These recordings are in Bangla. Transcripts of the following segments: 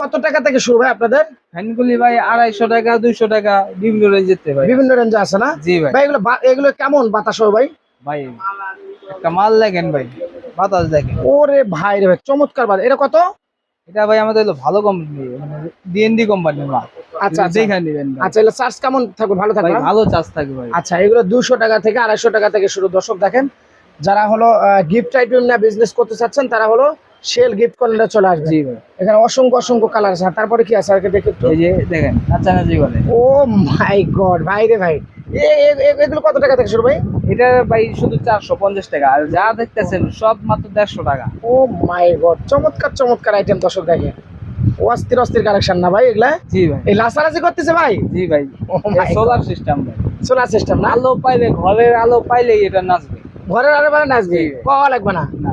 কত টাকা থেকে শুরু ভাই আপনাদের? ফ্যানগুলি ভাই আড়াইশো টাকা দুইশো টাকা বিভিন্ন রেঞ্জেতে ভাই। বিভিন্ন রেঞ্জে আছে না? জি ভাই। এগুলো এগুলো কেমন বাতাস হবে ভাই? ভাই একটা মাল দেখেন ভাই বাতাস দেখেন। ওরে ভাই রে ভাই চমৎকার বাতাস এটা কত? এটা ভাই আমাদের হলো ভালো কোম্পানি মানে ডিএনডি কোম্পানির মাল। আচ্ছা, আচ্ছা। দেখে নিবেন। আচ্ছা এগুলো চার্জ কেমন থাকবে? ভালো থাকবে ভালো চার্জ থাকবে ভাই। আচ্ছা এগুলো দুশো টাকা থেকে আড়াইশো টাকা থেকে শুরু। দর্শক দেখেন যারা হলো গিফট আইটেম না বিজনেস করতে চাচ্ছেন তারা হলো সেল গিফট কর্নারে চলে আসবে। জি এখানে অসংখ্য অসংখ্য কালার আছে। তারপরে কি আছে? আগে দেখে এই যে দেখেন নাচানাচি বলে। ও মাই গড ভাই রে ভাই। এগুলো কত টাকা থেকে শুরু ভাই? এটা ভাই শুধু চারশো পঞ্চাশ টাকা। আর যা দেখতেছেন সব মাত্র দেড়শো টাকা। ও মাই গড চমৎকার চমৎকার আইটেম দর্শক দেখেন। অস্থির অস্থির কালেকশন না ভাই এগুলা? জি ভাই। এই লাসারাজি করতেছে ভাই? জি ভাই। Oh সোলার সিস্টেম ভাই। সোলার সিস্টেম আলো পাইলে ঘরের আলো পাইলেই এটা নাচবে। ঘরের আলো মানে নাচবে। পাওয়া লাগবে না। না।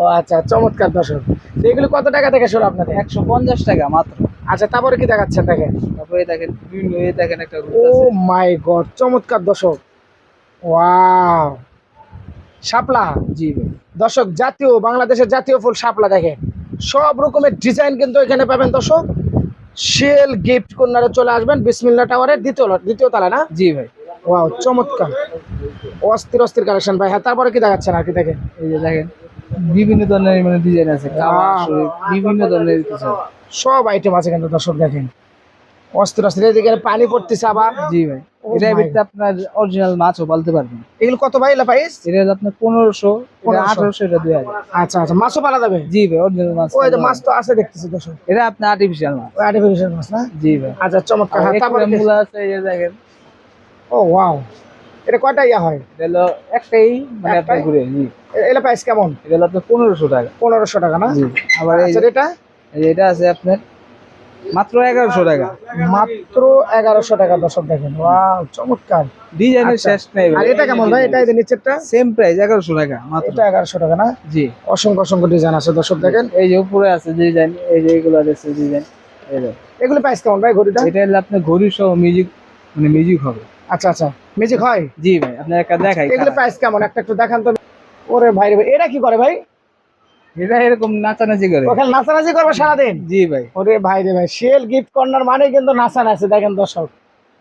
ও আচ্ছা চমৎকার দর্শক। তো এগুলো কত টাকা থেকে শুরু আপনাদের? একশো পঞ্চাশ টাকা মাত্র। আচ্ছা তারপরে কি দেখাচ্ছেন দেখেন? তারপরে দেখেন বিভিন্ন এই দেখেন একটা ও মাই গড চমৎকার দর্শক। ওয়াও। শাপলা? জি ভাই। দর্শক জাতীয় বাংলাদেশের জাতীয় ফুল শাপলা দেখে সব রকমের ডিজাইন কিন্তু এখানে পাবেন দর্শক। শেল গিফট কর্নারে চলে আসবেন বিসমিল্লা টাওয়ারের দ্বিতীয় দ্বিতীয় তালা না? জি ভাই। ওয়াও চমৎকার। অস্থির অস্থির কালেকশন ভাই। হ্যাঁ তারপরে কি দেখাচ্ছেন আর কি দেখেন? এই যে দেখেন বিভিন্ন ধরনের মানে ডিজাইন আছে. শরীফ, বিভিন্ন ধরনের কিছু সব আইটেম আছে কিন্তু দর্শক দেখেন। অস্থির অস্থির এদিকে পানি পড়তেছে আবার। জি ভাই Oh ভিতরে আপনার অরিজিনাল মাছও পালতে পারবেন। এগুলো কত ভাই এলা প্রাইস এটা আপনার পনেরোশো 1500 আঠারোশো এটা দুই হাজার। আচ্ছা আচ্ছা মাছও পালা যাবে? জি ভাই অরিজিনাল মাছ ওই মাছ তো আছে দেখতেছি দর্শক। এটা আপনার আর্টিফিশিয়াল মাছ। আর্টিফিশিয়াল মাছ না? জি ভাই। আচ্ছা চমৎকার। হ্যাঁ, তারপরে মূলা আছে এই দেখেন। ও ওয়াও এটা কয়টা ইয়া হয়? এটা হলো একটাই মানে? আপনার ঘুরে জি। এ- এলা প্রাইস কেমন? এটা হলো আপনার পনেরোশো টাকা। পনেরোশো টাকা না? আবার এই আচ্ছা এটা? এটা আছে আপনার মাত্র এগারোশো টাকা। মাত্র এগারোশো টাকা দর্শক দেখেন। ওয়াও চমৎকার। ডিজাইনের আচ্ছা। শেষ নেই আর এটা কেমন ভাই? এটা নিচেরটা? সেম প্রাইস এগারোশো টাকা মাত্র। এটা এগারোশো টাকা না? জি। অসংখ্য অসংখ্য ডিজাইন আছে দর্শক দেখেন। এই যে উপরে আছে ডিজাইন এই যে এগুলো আছে ডিজাইন। এগুলো প্রাইস কেমন ভাই ঘড়িটা? এটা হলো আপনার ঘড়ি সহ মিউজিক মানে মিউজিক হবে। আচ্ছা আচ্ছা। মিউজিক হয়? জি ভাই আপনার একটা দেখাই এগুলো প্রাইস কেমন? একটা একটু দেখান তো। ওরে ভাই রে এটা কি করে ভাই? এরকম নাচানাচি করে। ওখানে নাচানাচি করবে সারাদিন? জি ভাই। ওরে ভাই রে ভাই গিফট কর্নার মানে কিন্তু নাচানাচি দেখেন দর্শক।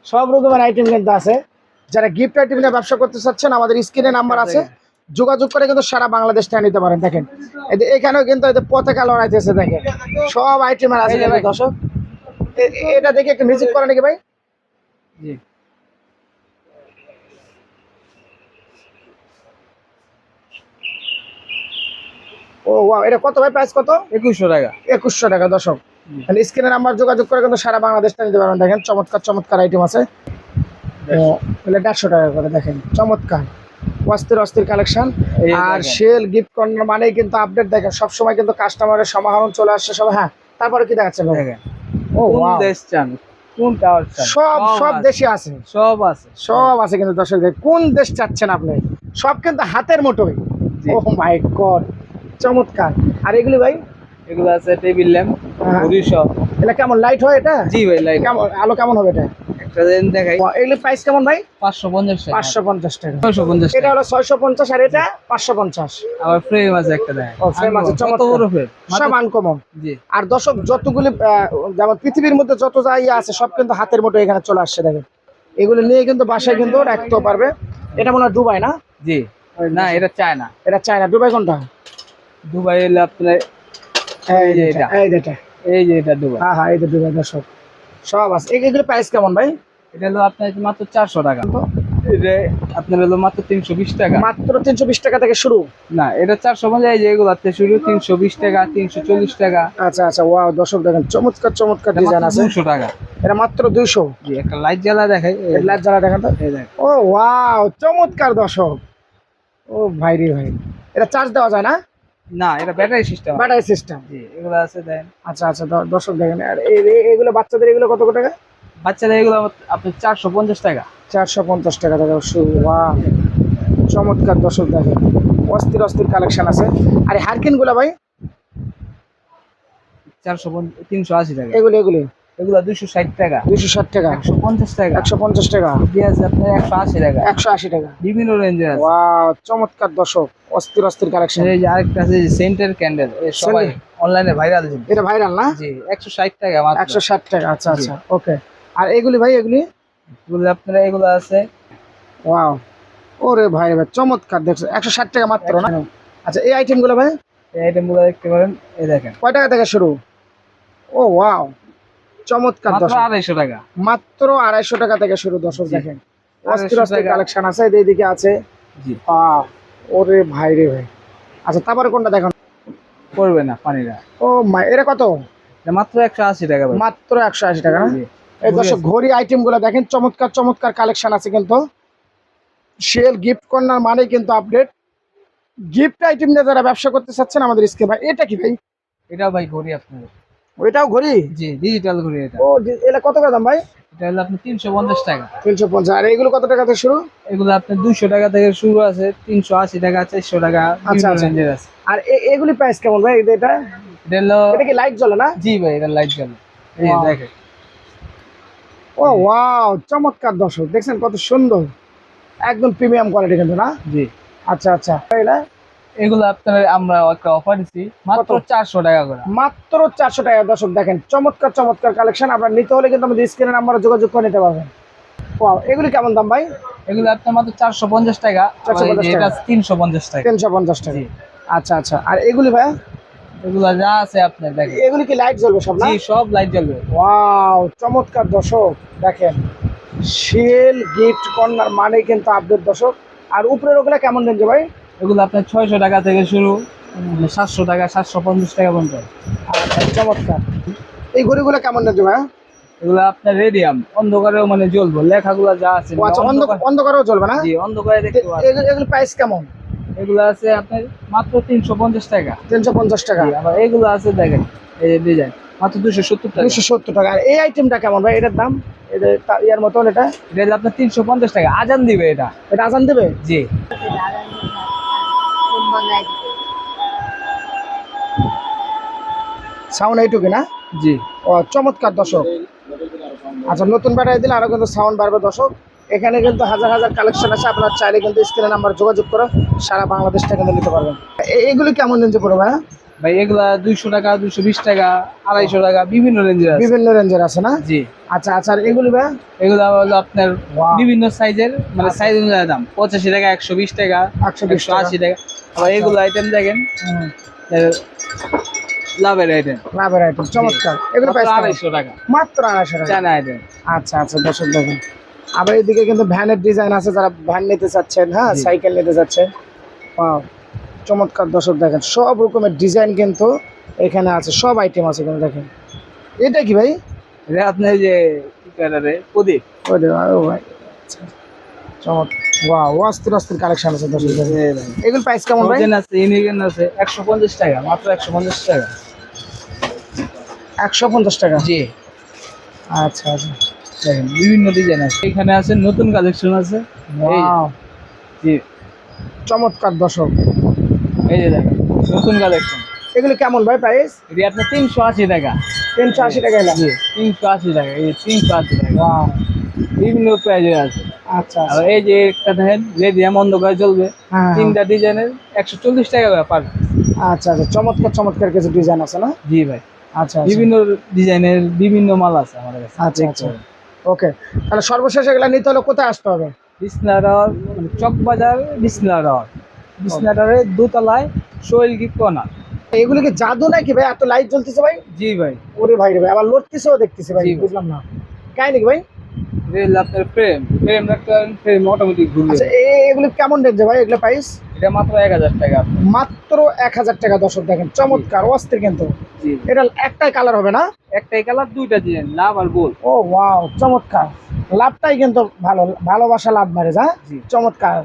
সব রকমের আইটেম কিন্তু আছে। যারা গিফট আইটেম নিয়ে ব্যবসা করতে চাচ্ছেন আমাদের স্ক্রিনে নাম্বার আছে। যোগাযোগ করে কিন্তু সারা বাংলাদেশ থেকে নিতে পারেন দেখেন। এখানেও কিন্তু পতাকা লড়াইতেছে দেখেন। সব আইটেমের আছে। দর্শক। এটা দেখে একটু মিউজিক করে নাকি ভাই? জি। ও ওয়াও এটা কত ভাই প্রাইস কত? একুশশো টাকা। একুশশো টাকা দর্শক। মানে স্ক্রিনে নাম্বার যোগাযোগ করে কিন্তু সারা বাংলাদেশটা নিতে পারবেন। দেখেন চমৎকার চমৎকার আইটেম আছে। এগুলো দেড়শো টাকা করে দেখেন। চমৎকার। অস্থির অস্থির কালেকশন আর সেল গিফট কর্নার মানেই কিন্তু আপডেট দেখেন। সবসময় কিন্তু কাস্টমারের সমাহরণ চলে আসছে সব হ্যাঁ তারপরে কি দেখাচ্ছে ভাই? দেখেন। ও কোন দেশ চান? কোন সব সব দেশে আছে। সব আছে। সব আছে কিন্তু দর্শক কোন দেশ চাচ্ছেন আপনি? সব কিন্তু হাতের মুঠোই জি। ও মাই গড চমৎকার। আর এগুলি ভাই? এগুলো আছে টেবিল ল্যাম্প হ্যাঁ। সহ এটা কেমন লাইট হয় এটা? জি ভাই লাইট কেমন আলো কেমন হবে এটা? একটা দিন দেখাই। ও, প্রাইস কেমন ভাই? পাঁচশো পঞ্চাশ পাঁচশো পঞ্চাশ টাকা। ছয়শো পঞ্চাশ এটা হলো ছয়শো পঞ্চাশ আর এটা পাঁচশো পঞ্চাশ। আবার ফ্রেম আছে একটা দেখাই। ও, frame আছে, চমৎকার। সব আনকমন। জি। আর দর্শক যতগুলি যেমন পৃথিবীর মধ্যে যত যা ইয়ে আছে সব কিন্তু হাতের মতো এখানে চলে আসছে দেখেন। এগুলো নিয়ে কিন্তু বাসায় কিন্তু রাখতেও পারবে। এটা মনে হয় দুবাই না? জি। না এটা চায় না এটা চায়না। দুবাই কোনটা? দুবাই এলে আপনার এই যে এটা। এটা এই যে এটা। এই যে এটা দুবাই। হ্যাঁ হ্যাঁ যে দুবাই দর্শক। সব আছে। এগুলো প্রাইস কেমন ভাই? এটা হলো আপনার মাত্র চারশো টাকা। এটা আপনার হলো মাত্র তিনশো বিশ টাকা। মাত্র তিনশো বিশ টাকা থেকে শুরু? না এটা চারশো পঞ্চাশ শুরু তিনশো বিশ টাকা তিনশো চল্লিশ টাকা। আচ্ছা আচ্ছা ওয়াও দর্শক দেখেন চমৎকার চমৎকার ডিজাইন আছে। দুশো টাকা। এটা মাত্র দুইশো। একটা লাইট জ্বালা দেখাই লাইট জ্বালা দেখেন তো। ও ওয়াও চমৎকার দর্শক। ও ভাই রে ভাই। এটা চার্জ দেওয়া যায় না? না এটা ব্যাটারি সিস্টেম ব্যাটারি সিস্টেম জি এগুলো আছে দেন। আচ্ছা আচ্ছা দর্শক দেখেন আর এগুলো বাচ্চাদের এগুলো কত টাকা? বাচ্চাদের এগুলো আপনার চারশো পঞ্চাশ টাকা। চারশো পঞ্চাশ টাকা চমৎকার দর্শক দেখেন। অস্থির অস্থির কালেকশন আছে। আর হারকিনগুলো ভাই? চারশো তিনশো আশি টাকা। এগুলো এগুলি। এগুলো দুশো ষাট টাকা। ষাট টাকা। একশো পঞ্চাশ টাকা। একশো পঞ্চাশ টাকা। আপনার একশো আশি টাকা। একশো আশি টাকা। বিভিন্ন রেঞ্জের ওয়াও চমৎকার দর্শক। অস্থির অস্থির কালেকশন এই যে আরেকটা আছে সেন্টার ক্যান্ডেল সবাই অনলাইনে ভাইরাল এটা ভাইরাল না? জি একশো ষাট টাকা একশো ষাট টাকা আচ্ছা আচ্ছা ওকে। আর এগুলি ভাই এগুলি? এগুলো আপনার এগুলো আছে। ওয়াও। ওরে ভাই ভাই চমৎকার দেখছ একশো ষাট টাকা মাত্র না? আচ্ছা এই আইটেমগুলো ভাই? এই আইটেমগুলো দেখতে পারেন এই দেখেন। কয় টাকা থেকে শুরু? ও ওয়াও। চমৎকার মাত্র আড়াইশো টাকা। মাত্র আড়াইশো টাকা থেকে শুরু দর্শক দেখেন। অস্থির অস্থির কালেকশন আছে এই এইদিকে আছে। ওরে ভাই রে ভাই। আচ্ছা তারপরে কোনটা দেখেন? পড়বে না পানিটা ও মাই এটা কত? মাত্র একশো আশি টাকা মাত্র একশো আশি টাকা না? এই দর্শক ঘড়ি আইটেমগুলো দেখেন চমৎকার চমৎকার কালেকশন আছে কিন্তু। সেল গিফট কর্নার মানে কিন্তু আপডেট গিফট আইটেম নিয়ে যারা ব্যবসা করতে চাচ্ছেন আমাদের স্কে ভাই এটা কি ভাই? এটাও ভাই ঘড়ি আপনার। ওইটাও ঘড়ি? জি ডিজিটাল ঘড়ি এটা। ও এটা কত করে দাম ভাই? এটা হলো তিনশো পঞ্চাশ টাকা। তিনশো পঞ্চাশ। আর এগুলো কত টাকা থেকে শুরু? এগুলো আপনার দুশো টাকা থেকে শুরু আছে তিনশো আশি টাকা চারশো টাকা আচ্ছা, আচ্ছা। রেঞ্জের আছে। আর এগুলি প্রাইস কেমন ভাই এটা? এটা হলো এটা কি লাইট জ্বলে না? জি ভাই এটা লাইট জ্বলে। এই দেখেন। ও ওয়াও চমৎকার দর্শক। দেখছেন কত সুন্দর। একদম প্রিমিয়াম কোয়ালিটি কিন্তু না? জি। আচ্ছা আচ্ছা। এটা এগুলো আপনার আমরা একটা অফার দিচ্ছি মাত্র চারশো টাকা করে। মাত্র চারশো টাকা। দর্শক দেখেন চমৎকার চমৎকার কালেকশন আপনার নিতে হলে কিন্তু আমাদের স্ক্রিনের নাম্বারে যোগাযোগ করে নিতে পারবেন। এগুলি কেমন দাম ভাই? এগুলো আপনার মাত্র চারশো পঞ্চাশ টাকা 450 আবার এই তিনশো পঞ্চাশ টাকা। তিনশো পঞ্চাশ টাকা। আচ্ছা আচ্ছা। আর এগুলি ভাই? এগুলো যা আছে আপনার দেখেন। এগুলি কি লাইট জ্বলবে সব না? সব লাইট জ্বলবে। ওয়াও চমৎকার দর্শক দেখেন। শিল গিফট কর্নার মানে কিন্তু আপডেট দর্শক। আর উপরের ওগুলা কেমন রেঞ্জে ভাই? এগুলো আপনার ছয়শো টাকা থেকে শুরু সাতশো টাকা সাতশো পঞ্চাশ টাকা পর্যন্ত। চমৎকার। এই ঘড়িগুলো কেমন রেঞ্জে ভাই এগুলো আপনার রেডিয়াম অন্ধকারেও মানে জ্বলবো লেখাগুলো যা আছে আচ্ছা অন্ধ অন্ধকার- অন্ধকারেও চলবে না? জি অন্ধকারে দেখতে এগুলো প্রাইস কেমন? এগুলো আছে আপনার মাত্র তিনশো পঞ্চাশ টাকা। তিনশো পঞ্চাশ টাকা। আবার এগুলো আছে দেখেন এই যে ডিজাইন মাত্র দুশো সত্তর টাকা। দুশো সত্তর টাকা। আর এই আইটেমটা কেমন ভাই? এটার দাম? এটা ইয়ার মতন এটা? এটা আপনার তিনশো পঞ্চাশ টাকা। আজান দিবে এটা। এটা আজান দেবে? জি। সাউন্ড এইটুকু না? জি। ও চমৎকার দর্শক। আচ্ছা নতুন ব্যাটারি দিলে আরও কিন্তু সাউন্ড বাড়বে দর্শক। এখানে কিন্তু হাজার হাজার কালেকশন আছে। আপনার চাইলে কিন্তু স্ক্রিনে নাম্বার যোগাযোগ করে সারা বাংলাদেশটা কিন্তু নিতে পারবেন। এ- কেমন রেঞ্জে পড়বে ভাই ভাই এগুলা দুইশো টাকা দুইশো বিশ টাকা আড়াইশো টাকা বিভিন্ন রেঞ্জের বিভিন্ন রেঞ্জের আছে না? জি। আচ্ছা আচ্ছা আর এগুলি ভাই? এগুলা হলো আপনার বিভিন্ন সাইজের মানে সাইজ অনুযায়ী দাম। পঁচাশি টাকা একশো বিশ টাকা একশো একশো আশি টাকা। আবার এগুলো আইটেম দেখেন। লাভের আইটেম লাভের আইটেম চমৎকার। এগুলো আড়াইশো টাকা। মাত্র আড়াইশো টাকা। চায়না আইটেম আচ্ছা আচ্ছা দর্শক দেখুন। আবার এদিকে কিন্তু ভ্যানের ডিজাইন আছে যারা ভ্যান নিতে চাচ্ছেন হ্যাঁ সাইকেল নিতে চাচ্ছেন। চমৎকার দর্শক দেখেন। সব রকমের ডিজাইন কিন্তু এখানে আছে সব আইটেম আছে কিন্তু দেখেন। এটা কি ভাই? এটা আপনার যে প্রদীপ। ওই ও ভাই। আচ্ছা। চমৎকার। ওয়াও অস্থির অস্থির কালেকশন আছে দর্শক এগুলো প্রাইস কেমন ভাই? আছে ইনিগেন আছে একশো পঞ্চাশ টাকা মাত্র একশো পঞ্চাশ টাকা। একশো পঞ্চাশ টাকা? জি। আচ্ছা আচ্ছা। দেখেন বিভিন্ন ডিজাইন আছে। এখানে আছে নতুন কালেকশন আছে। জি। চমৎকার দর্শক। এই যে দেখেন নতুন কালেকশন এগুলো কেমন ভাই প্রাইস এটি আপনার তিনশো আশি টাকা। তিনশো আশি টাকা জি তিনশো আশি টাকা এই তিনশো আশি টাকা। বিভিন্ন প্রাইজের আছে। আচ্ছা আচ্ছা। এই যে একটা দেখেন রেডিয়াম অন্ধকার চলবে হ্যাঁ, হ্যাঁ। তিনটা ডিজাইনের একশো চল্লিশ টাকা করে পার আচ্ছা আচ্ছা। চমৎকার চমৎকার কিছু ডিজাইন আছে না? জি ভাই। আচ্ছা আচ্ছা। বিভিন্ন ডিজাইনের বিভিন্ন মাল আছে আমাদের কাছে। আচ্ছা আচ্ছা। ওকে। তাহলে সর্বশেষ এগুলা নিতে হলে কোথায় আসতে হবে? মানে চকবাজার বিসনাডর বিসনাডরের দোতলায় সোহেল গিফট কর্নার। এগুলি কি জাদু নাকি ভাই? এত লাইট জ্বলতেছে ভাই? জি ভাই। ওরে ভাই রে ভাই আবার লড়তেছেও দেখতেছে ভাই। বুঝলাম না। কাই নাকি ভাই? রেল আপনার ফ্রেম ফ্রেম রাখতে ফ্রেম অটোমেটিক ঘুরবে আচ্ছা এ- কেমন রেঞ্জে ভাই? এগুলো প্রাইস এটা মাত্র এক হাজার টাকা। মাত্র এক হাজার টাকা দর্শক দেখেন চমৎকার অস্থির কিন্তু। এটা একটাই কালার হবে না? একটাই কালার দুইটা লাভ আর গোল ও ওয়াও চমৎকার। লাভটাই কিন্তু ভালো ভালোবাসা লাভ মারে যা জি। চমৎকার।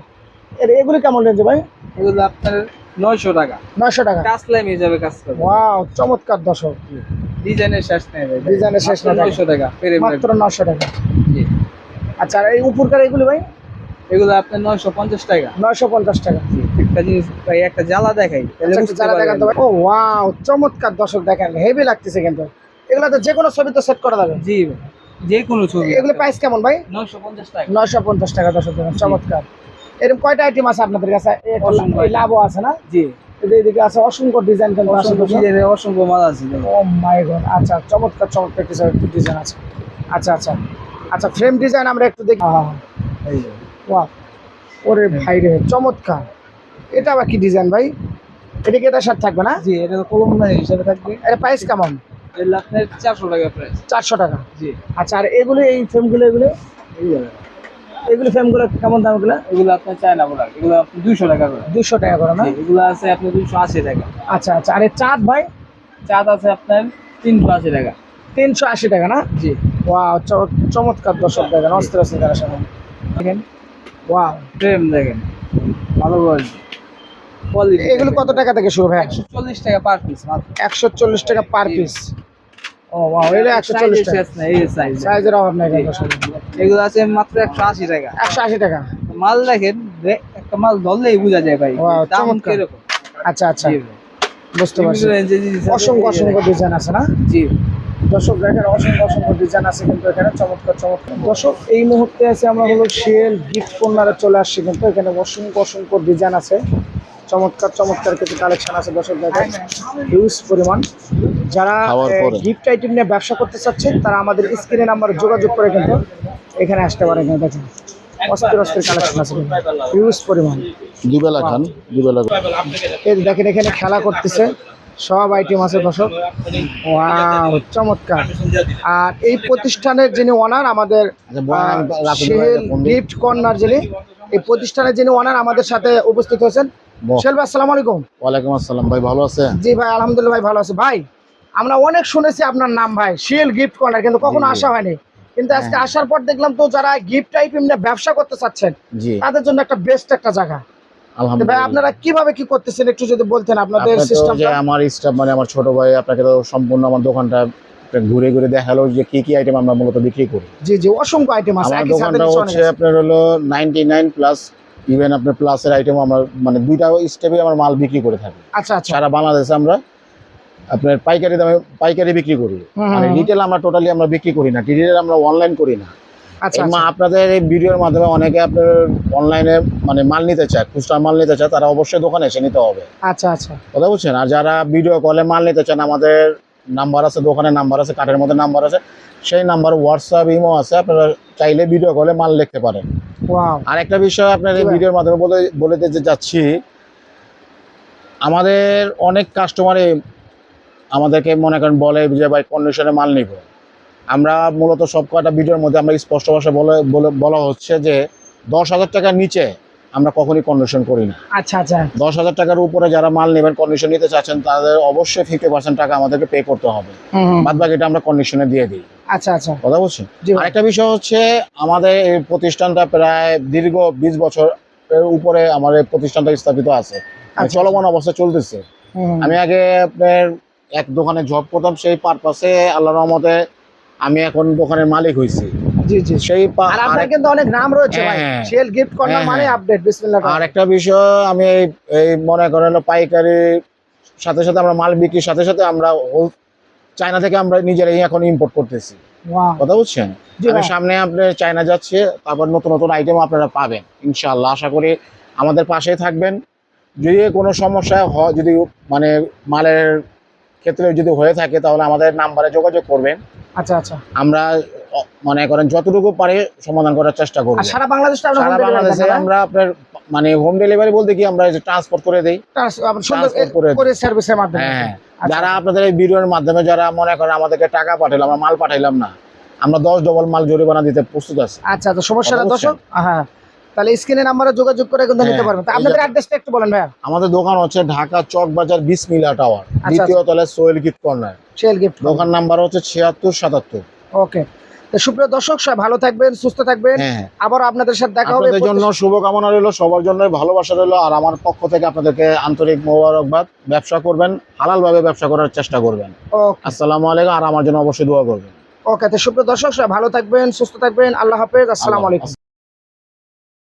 এগুলি কেমন রেঞ্জে ভাই? এগুলো আপনার নয়শো টাকা। নয়শো টাকা। কাজ লাইম হিসাবে কাজ করবে। ওয়াও চমৎকার দর্শক। ডিজাইনের শেষ নেই ভাই। ডিজাইনের শেষ নেই। নয়শো টাকা মাত্র নয়শো টাকা। জি। আচ্ছা আর এই উপরকার এগুলি ভাই? এগুলো আপনার নয়শো পঞ্চাশ টাকা। নয়শো পঞ্চাশ টাকা। একটা জিনিস ভাই একটা জ্বালা দেখাই। আচ্ছা, পারবেন। দেখাতে পারে- ও ওয়াও চমৎকার দর্শক দেখেন হেভি লাগতেছে কিন্তু। এগুলো তো যে কোনো ছবি তো সেট করা যাবে। জি যে কোনো ছবি। এগুলো প্রাইস কেমন ভাই? নয়শো পঞ্চাশ টাকা। নয়শো পঞ্চাশ টাকা দর্শক দেখেন চমৎকার। এরকম কয়টা আইটেম আছে আপনাদের কাছে? লাভও আছে না? জি। এদিকে আছে অসংখ্য ডিজাইন কিন্তু অসংখ্য মাল আছে ও মাই গড আচ্ছা চমৎকার চমৎকার কিছু ডিজাইন আছে। আচ্ছা আচ্ছা। আচ্ছা ফ্রেম ডিজাইন আমরা একটু দেখি। হ্যাঁ হ্যাঁ ওয়া ওরে ভাই রে চমৎকার। এটা আবার কি ডিজাইন ভাই? এটা কি সাথে থাকবে না? জি এটা তো কলম নাই হিসাবে থাকবে। এটা প্রাইস কেমন? চারশো টাকা প্রাইস চারশো টাকা। জি। আচ্ছা আর এগুলো এই ফ্রেমগুলো এগুলো? এই। এগুলো ফ্রেমগুলো কেমন দাম এগুলো? এগুলো আপনার চায়না প্রোডাক্ট এগুলো আপনি দুইশো টাকা করে। দুশো টাকা করে না? এগুলো আছে আপনার দুইশো আশি টাকা। আচ্ছা আচ্ছা। আর চাঁদ ভাই? চাঁদ আছে আপনার তিনশো আশি টাকা। তিনশো আশি টাকা না? জি। ওয়াও চমৎকার দর্শক দেখেন অস্ত্র আছে তারা সামনে। দেখেন। ওয়াও। ফ্রেম দেখেন। ভালো কোয়ালিটি এগুলো কত টাকা থেকে শুরু ভাই? একশো চল্লিশ টাকা পার পিস একশো চল্লিশ টাকা পার পিস ও ওয়াও এগুলো একশো চল্লিশ টাকা। এই সাইজ সাইজের অভাব নাই এগুলো আছে মাত্র একশো আশি টাকা। একশো আশি টাকা। মাল দেখেন একটা মাল ধরলেই বোঝা যায় ভাই দাম কীরকম। আচ্ছা আচ্ছা। বুঝতে পারছি। অসংখ্য অসংখ্য ডিজাইন আছে না? জি। দর্শক দেখেন অসংখ্য অসংখ্য ডিজাইন আছে কিন্তু এখানে। চমৎকার চমৎকার। দর্শক এই মুহূর্তে আছে আমরা হলো শেল গিফট কর্নারে চলে আসছি কিন্তু এখানে অসংখ্য অসংখ্য ডিজাইন আছে। চমৎকার চমৎকার কিছু কালেকশন আছে দর্শক দেখেন হিউজ পরিমাণ। যারা গিফট আইটেম নিয়ে ব্যবসা করতে চাচ্ছেন তারা আমাদের স্ক্রিনে নাম্বারে যোগাযোগ করে কিন্তু এখানে আসতে পারে কিন্তু দেখেন অস্থির অস্থির কালেকশন আছে। হিউজ পরিমাণ। দুবেলা খান দুবেলা এই দেখেন এখানে খেলা করতেছে। সব আইটেম আছে দর্শক। ওয়াও চমৎকার। আর এই প্রতিষ্ঠানের যিনি ওনার আমাদের আচ্ছা। গিফট কর্নার যিনি এই প্রতিষ্ঠানের যিনি ওনার আমাদের সাথে উপস্থিত হয়েছেন। শেল ভাই আসসালামু আলাইকুম। ওয়ালাইকুম আসসালাম ভাই ভালো আছে জি ভাই আলহামদুলিল্লাহ ভাই ভালো আছে। ভাই আমরা অনেক শুনেছি আপনার নাম ভাই শেল গিফট কর্নার কিন্তু কখনো জি, জি। আসা হয়নি। কিন্তু আজকে হ্যাঁ। আসার পর দেখলাম তো যারা গিফট ব্যবসা করতে চাচ্ছেন তাদের জন্য একটা বেস্ট একটা জায়গা। ভাই আপনারা কীভাবে কি করতেছেন একটু যদি বলতেন আপনাদের সিস্টেমটা আমার স্টাফ মানে আমার ছোট ভাই আপনাকে তো সম্পূর্ণ আমার দোকানটা ঘুরে ঘুরে দেখাল যে কি কি আইটেম আমরা মূলত বিক্রি করি। জি জি অসংখ্য আইটেম আছে আমার দোকানটা হচ্ছে। আপনার হলো নাইনটি নাইন প্লাস ইভেন আপনার প্লাসের আইটেম আমরা মানে দুইটা স্টেপে আমার মাল বিক্রি করে থাকি। আচ্ছা আচ্ছা। সারা বাংলাদেশে আমরা আপনার পাইকারি দামে পাইকারি বিক্রি করি। মানে রিটেল আমরা টোটালি আমরা বিক্রি করি না রিটেল আমরা অনলাইন করি না। আচ্ছা আচ্ছা। আপনাদের এই ভিডিওর মাধ্যমে অনেকে আপনার অনলাইনে মানে মাল নিতে চায় খুচরা মাল নিতে চায় তারা অবশ্যই দোকানে এসে নিতে হবে। আচ্ছা আচ্ছা। কথা বুঝছেন? আর যারা ভিডিও কলে মাল নিতে চান আমাদের নাম্বার আছে দোকানের নাম্বার আছে কাঠের মধ্যে নাম্বার আছে সেই নাম্বার হোয়াটসঅ্যাপ ইমো আছে আপনারা চাইলে ভিডিও কলে মাল লিখতে পারেন। আর একটা বিষয় আপনার এই ভিডিওর মাধ্যমে বলে বলে দিতে যাচ্ছি। আমাদের অনেক কাস্টমারে আমাদেরকে মনে করেন বলে যে ভাই কন্ডিশনে মাল নিব। আমরা মূলত সব কটা ভিডিওর মধ্যে আমরা স্পষ্ট ভাষায় বলে বলে- হচ্ছে যে দশ হাজার টাকার নিচে আমরা কখনই কন্ডিশন করি না। আচ্ছা আচ্ছা। দশ হাজার টাকার উপরে যারা মাল নেবেন কন্ডিশন নিতে চাচ্ছেন তাদের অবশ্যই ফিফটি পার্সেন্ট টাকা আমাদেরকে পে করতে হবে। বাদ বাকিটা আমরা কন্ডিশনে দিয়ে দিই। আচ্ছা আচ্ছা কথা ভাই। আরেকটা বিষয় হচ্ছে আমাদের এই প্রতিষ্ঠানটা প্রায় দীর্ঘ বিশ বছর উপরে এই প্রতিষ্ঠানটা স্থাপিত আছে মানে আচ্ছা। চলমান অবস্থা চলতেছে। আমি আগে আপনার এক দোকানে জব করতাম সেই পারপাসে আল্লাহ রহমতে আমি এখন দোকানের মালিক হয়েছি জি জি সেই আর আপনার কিন্তু অনেক নাম রয়েছে ভাই হ্যাঁ। গিফট কর্নার হ্যাঁ, মানে হ্যাঁ। আপডেট বিসমিল্লাহ আর একটা বিষয় আমি এই- মনে করেন পাইকারি সাথে সাথে আমরা মাল বিক্রির সাথে সাথে আমরা চায়না থেকে আমরা নিজেরাই এখন ইম্পোর্ট করতেছি। কথা বুঝছেন? আমি সামনে আপনার চায়না যাচ্ছে তারপর নতুন নতুন আইটেম আপনারা পাবেন ইনশাআল্লাহ। আশা করি আমাদের পাশেই থাকবেন। যদি কোনো সমস্যা হয় যদি মানে মালের ক্ষেত্রে যদি হয়ে থাকে তাহলে আমাদের নাম্বারে যোগাযোগ করবেন। আচ্ছা আচ্ছা। আমরা মনে করেন যতটুকু পারে সমাধান করার চেষ্টা করব। সারা বাংলাদেশে আমরা সারা বাংলাদেশে আমরা আপনার মানে হোম ডেলিভারি বলতে কি আমরা ট্রান্সপোর্ট করে দিই। সুন্দর করে সার্ভিসের মাধ্যমে। হ্যাঁ আচ্ছা। যারা আপনাদের এই ভিডিওর মাধ্যমে যারা মনে করেন আমাদেরকে টাকা পাঠাইলাম আমরা মাল পাঠাইলাম না আমরা দশ ডবল মাল জরিমানা দিতে প্রস্তুত আছি। আচ্ছা তো সমস্যাটা দর্শক হ্যাঁ তাহলে স্ক্রিনে নাম্বারে যোগাযোগ করে কিন্তু নিতে হ্যাঁ, পারবেন। আপনাদের অ্যাড্রেসটা একটু বলেন ভাই আমাদের দোকান হচ্ছে ঢাকা চক বাজার বিশ মিলা টাওয়ার আচ্ছা। দ্বিতীয় তলায় Sohel gift corner. Sohel gift দোকান নাম্বার হচ্ছে ছিয়াত্তর সাতাত্তর। ওকে সুপ্রিয় দর্শক সবাই ভালো থাকবেন সুস্থ থাকবেন। হ্যাঁ। আবার আপনাদের সাথে দেখা হবে। আপনাদের জন্য শুভকামনা রইল সবার জন্য ভালোবাসা রইল আর আমার পক্ষ থেকে আপনাদেরকে আন্তরিক মোবারকবাদ। ব্যবসা করবেন হালালভাবে ব্যবসা করার চেষ্টা করবেন। ওকে। আসসালামু আলাইকুম আর আমার জন্য অবশ্যই দোয়া করবেন। ওকে তো সুপ্রিয় দর্শক সবাই ভালো থাকবেন সুস্থ থাকবেন। আল্লাহ হাফেজ আসসালামু আলাইকুম।